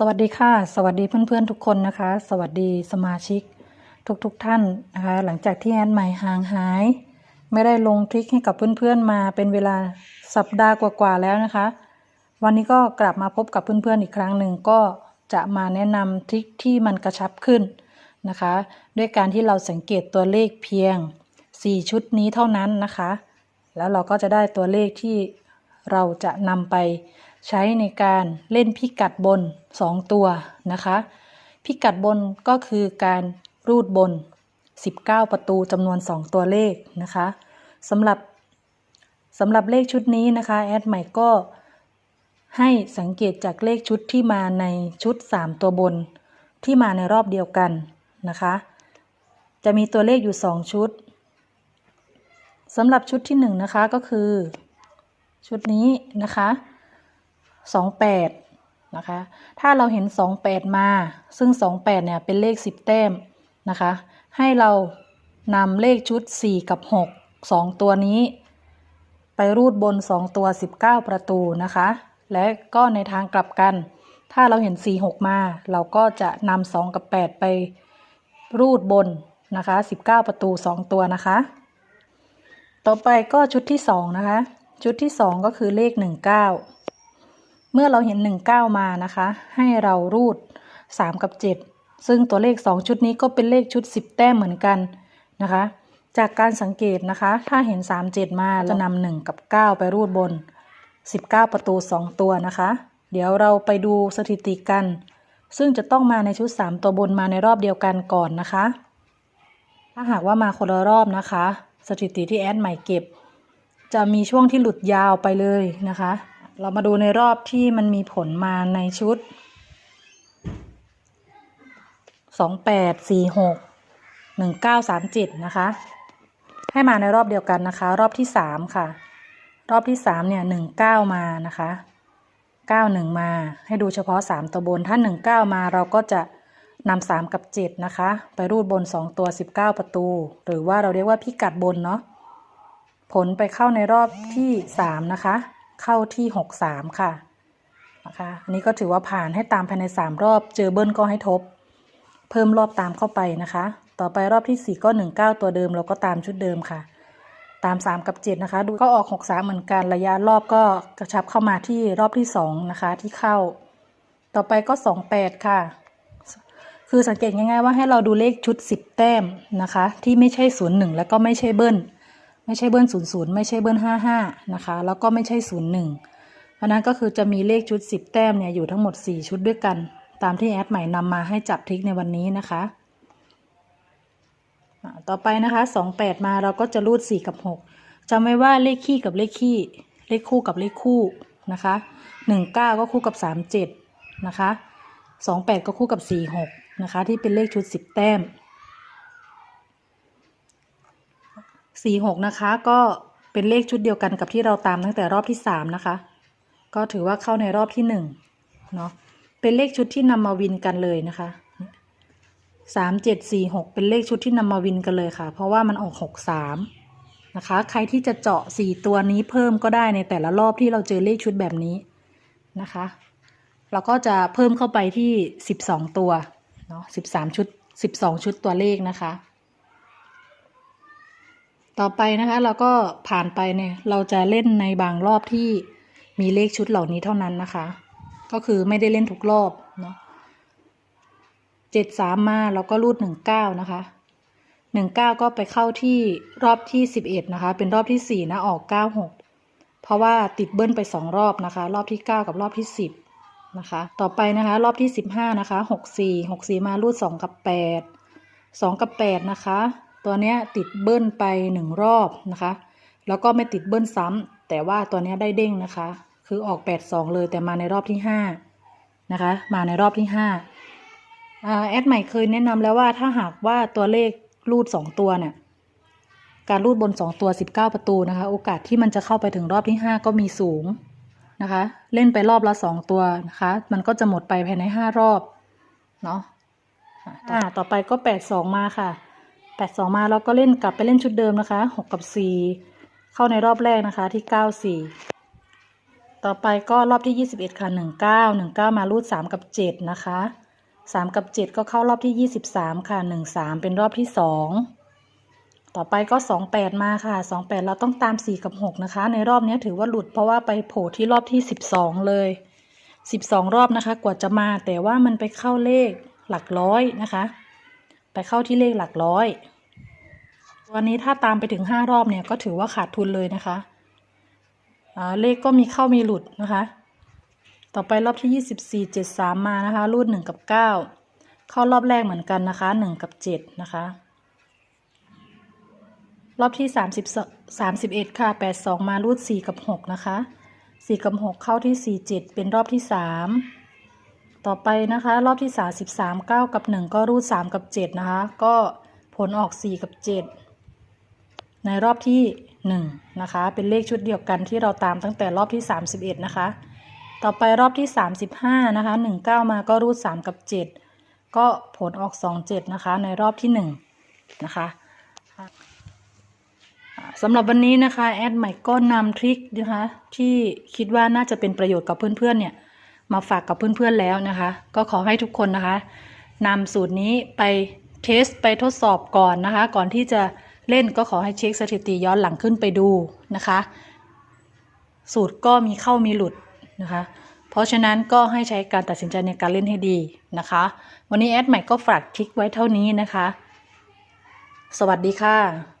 สวัสดีค่ะ สวัสดีเพื่อนๆทุกคนนะคะ สวัสดีสมาชิก ทุกๆทท่านนะคะ หลังจากที่แอนใหม่ห่างหาย ไม่ได้ลงทริคให้กับเพื่อนๆมาเป็นเวลาสัปดาห์กว่าๆแล้วนะคะ วันนี้ก็กลับมาพบกับเพื่อนๆอีกครั้งหนึ่งก็จะมาแนะนำทริคที่มันกระชับขึ้นนะคะ ด้วยการที่เราสังเกตตัวเลขเพียง 4 ชุดนี้เท่านั้นนะคะ แล้วเราก็จะได้ตัวเลขที่เราจะนำไป ใช้ในการเล่นพิกัดบน 2 ตัวนะคะ พิกัดบนก็คือการรูดบน 19 ประตูจำนวน 2 ตัวเลขนะคะสำหรับสำหรับเลขชุดนี้นะคะแอดใหม่ก็ให้สังเกตจากเลขชุดที่มาในชุด 3 ตัวบนที่มาในรอบเดียวกันนะคะ จะมีตัวเลขอยู่ 2 ชุดสำหรับชุดที่ 1 นะคะก็คือ ชุดนี้นะคะ 28นะคะถ้าเราเห็น 28 มา ซึ่ง 28เนี่ยเป็นเลข 10 แต้มนะคะให้เรานำเลขชุด 4 กับ 6 2 ตัวนี้ ไปรูดบน 2 ตัว 19 ประตูนะคะ และก็ในทางกลับกัน ถ้าเราเห็น 4 6 มา เราก็จะนำ2กับ 8 ไปรูดบนนะคะ 19 ประตู 2 ตัวนะคะ ต่อไปก็ชุดที่ 2 นะคะ ชุดที่ 2 ก็คือเลข 19 เมื่อเราเห็น 19 มานะคะ ให้เรารูด 3 กับ 7 ซึ่งตัวเลข 2 ชุดนี้ก็เป็นเลขชุด 10 แต้มเหมือนกันนะคะ จากการสังเกตนะคะ ถ้าเห็น 3 7 มาจะนำ1กับ 9 ไปรูดบน 19 ประตู 2 ตัวนะคะ เดี๋ยวเราไปดูสถิติกัน ซึ่งจะต้องมาในชุด 3 ตัวบนมาในรอบเดียวกันก่อนนะคะ ถ้าหากว่ามาคนละรอบนะคะ สถิติที่แอดใหม่เก็บ จะมีช่วงที่หลุดยาวไปเลยนะคะ เรามาดูในรอบที่มันมีผลมาในชุดสองแปดสี่หกหนึ่งเก้าสามเจ็ดนะคะ ให้มาในรอบเดียวกันนะคะ รอบที่สามค่ะ รอบที่สามเนี่ยหนึ่งเก้ามานะคะเก้าหนึ่งมาให้ดูเฉพาะสามตัวบนถ้าหนึ่งเก้ามาเราก็จะนำสามกับเจ็ดนะคะ ไปรูดบนสองตัวสิบเก้าประตู หรือว่าเราเรียกว่าพิกัดบนเนาะผลไปเข้าในรอบที่สามนะคะ เข้าที่หกสามค่ะนะคะอันนี้ก็ถือว่าผ่านให้ตามภายในสามรอบเจอเบิ้ลก็ให้ทบ เพิ่มรอบตามเข้าไปนะคะ ต่อไปรอบที่สี่ก็หนึ่งเก้าตัวเดิมเราก็ตามชุดเดิมค่ะ ตามสามกับเจ็ดนะคะ ดูก็ออกหกสามเหมือนกันระยะรอบก็กระชับเข้ามาที่รอบที่สองนะคะที่เข้า ต่อไปก็สองแปดค่ะคือสังเกตง่ายๆว่าให้เราดูเลขชุดสิบแต้มนะคะ ที่ไม่ใช่ศูนย์หนึ่งแล้วก็ไม่ใช่เบิ้ล ไม่ใช่เบิ้ลศูนย์ศูนย์ไม่ใช่เบิ้ลห้าห้านะคะ แล้วก็ไม่ใช่ศูนย์หนึ่งเพราะนั้นก็คือจะมีเลขชุดสิบแต้มเนี่ยอยู่ทั้งหมดสี่ชุดด้วยกัน ตามที่แอดใหม่นำมาให้จับทริกในวันนี้นะคะต่อไปนะคะสองแปดมาเราก็จะรูดสี่กับหกจำไว้ว่าเลขคี่กับเลขคี่เลขคู่กับเลขคู่นะคะหนึ่งเก้าก็คู่กับสามเจ็ดนะคะสองแปดก็คู่กับสี่หกนะคะ ที่เป็นเลขชุดสิบแต้ม สี่หกนะคะ ก็เป็นเลขชุดเดียวกันกับที่เราตามตั้งแต่รอบที่สามนะคะ ก็ถือว่าเข้าในรอบที่หนึ่งเนาะเป็นเลขชุดที่นำมาวินกันเลยนะคะสามเจ็ดสี่หกเป็นเลขชุดที่นำมาวินกันเลยค่ะ เพราะว่ามันออกหกสามนะคะ ใครที่จะเจาะสี่ตัวนี้เพิ่มก็ได้ในแต่ละรอบที่เราเจอเลขชุดแบบนี้นะคะ เราก็จะเพิ่มเข้าไปที่สิบสองตัวเนาะสิบสามชุดสิบสองชุดตัวเลขนะคะ ต่อไปนะคะ เราก็ผ่านไปเนี่ย เราจะเล่นในบางรอบที่มีเลขชุดเหล่านี้เท่านั้นนะคะ ก็คือไม่ได้เล่นทุกรอบเนาะเจ็ดสามมาเราก็รูดหนึ่งเก้านะคะหนึ่งเก้าก็ไปเข้าที่รอบที่สิบเอ็ดนะคะ เป็นรอบที่สี่นะออกเก้าหกเพราะว่าติดเบิ้ลไปสองรอบนะคะ รอบที่เก้ากับรอบที่สิบนะคะ ต่อไปนะคะ รอบที่สิบห้านะคะหกสี่หกสี่มารูดสองกับแปดสองกับแปดนะคะ ตัวเนี้ยติดเบิ้ลไปหนึ่งรอบนะคะ แล้วก็ไม่ติดเบิ้ลซ้ำแต่ว่าตัวเนี้ยได้เด้งนะคะ คือออกแปดสองเลยแต่มาในรอบที่ห้านะคะ มาในรอบที่ห้าแอดใหม่เคยแนะนำแล้วว่าถ้าหากว่าตัวเลขรูดสองตัวเนี่ยการรูดบนสองตัวสิบเก้าประตูนะคะ โอกาสที่มันจะเข้าไปถึงรอบที่ห้าก็มีสูงนะคะ เล่นไปรอบละสองตัวนะคะ มันก็จะหมดไปภายในห้ารอบ เนาะอ่าต่อไปก็แปดสองมาค่ะ แปดสองมาเราก็เล่นกลับไปเล่นชุดเดิมนะคะหกกับสี่เข้าในรอบแรกนะคะที่เก้าสี่ต่อไปก็รอบที่21ค่ะ19 19มารูด3กับ7นะคะ3กับ7ก็เข้ารอบที่23ค่ะ13เป็นรอบที่2ต่อไปก็28มาค่ะ28เราต้องตาม4กับ6นะคะ ในรอบนี้ถือว่าหลุดเพราะว่าไปโผล่ที่รอบที่12เลย12รอบนะคะ กว่าจะมาแต่ว่ามันไปเข้าเลขหลักร้อยนะคะ ไปเข้าที่เลขหลักร้อย วันนี้ถ้าตามไปถึง5รอบเนี่ยก็ถือว่าขาดทุนเลยนะคะเลขก็มีเข้ามีหลุดนะคะ ต่อไปรอบที่24 73มมานะคะ รูด1กับ9เข้ารอบแรกเหมือนกันนะคะ1กับ7นะคะ รอบที่30 31ค่ะ82มารูด4กับ6นะคะ4กับ6เข้าที่47เจ็ดเป็นรอบที่3 ต่อไปนะคะ รอบที่ 33 9 กับ 1 ก็รูด 3 กับ 7 นะคะ ก็ผลออก 4 กับ 7 ในรอบที่ 1 นะคะ เป็นเลขชุดเดียวกันที่เราตามตั้งแต่รอบที่ 31 นะคะ ต่อไปรอบที่ 35 นะคะ 19 มาก็รูด 3 กับ 7 ก็ผลออก 2 7 นะคะ ในรอบที่ 1 นะคะสำหรับวันนี้นะคะ แอดใหม่ก็นำทริคนะคะที่คิดว่าน่าจะเป็นประโยชน์กับเพื่อนๆเนี่ย มาฝากกับเพื่อนๆแล้วนะคะ ก็ขอให้ทุกคนนะคะนำสูตรนี้ไปเทสไปทดสอบก่อนนะคะ ก่อนที่จะเล่นก็ขอให้เช็คสถิติย้อนหลังขึ้นไปดูนะคะ สูตรก็มีเข้ามีหลุดนะคะ เพราะฉะนั้นก็ให้ใช้การตัดสินใจในการเล่นให้ดีนะคะ วันนี้แอดใหม่ก็ฝากทริคไว้เท่านี้นะคะ สวัสดีค่ะ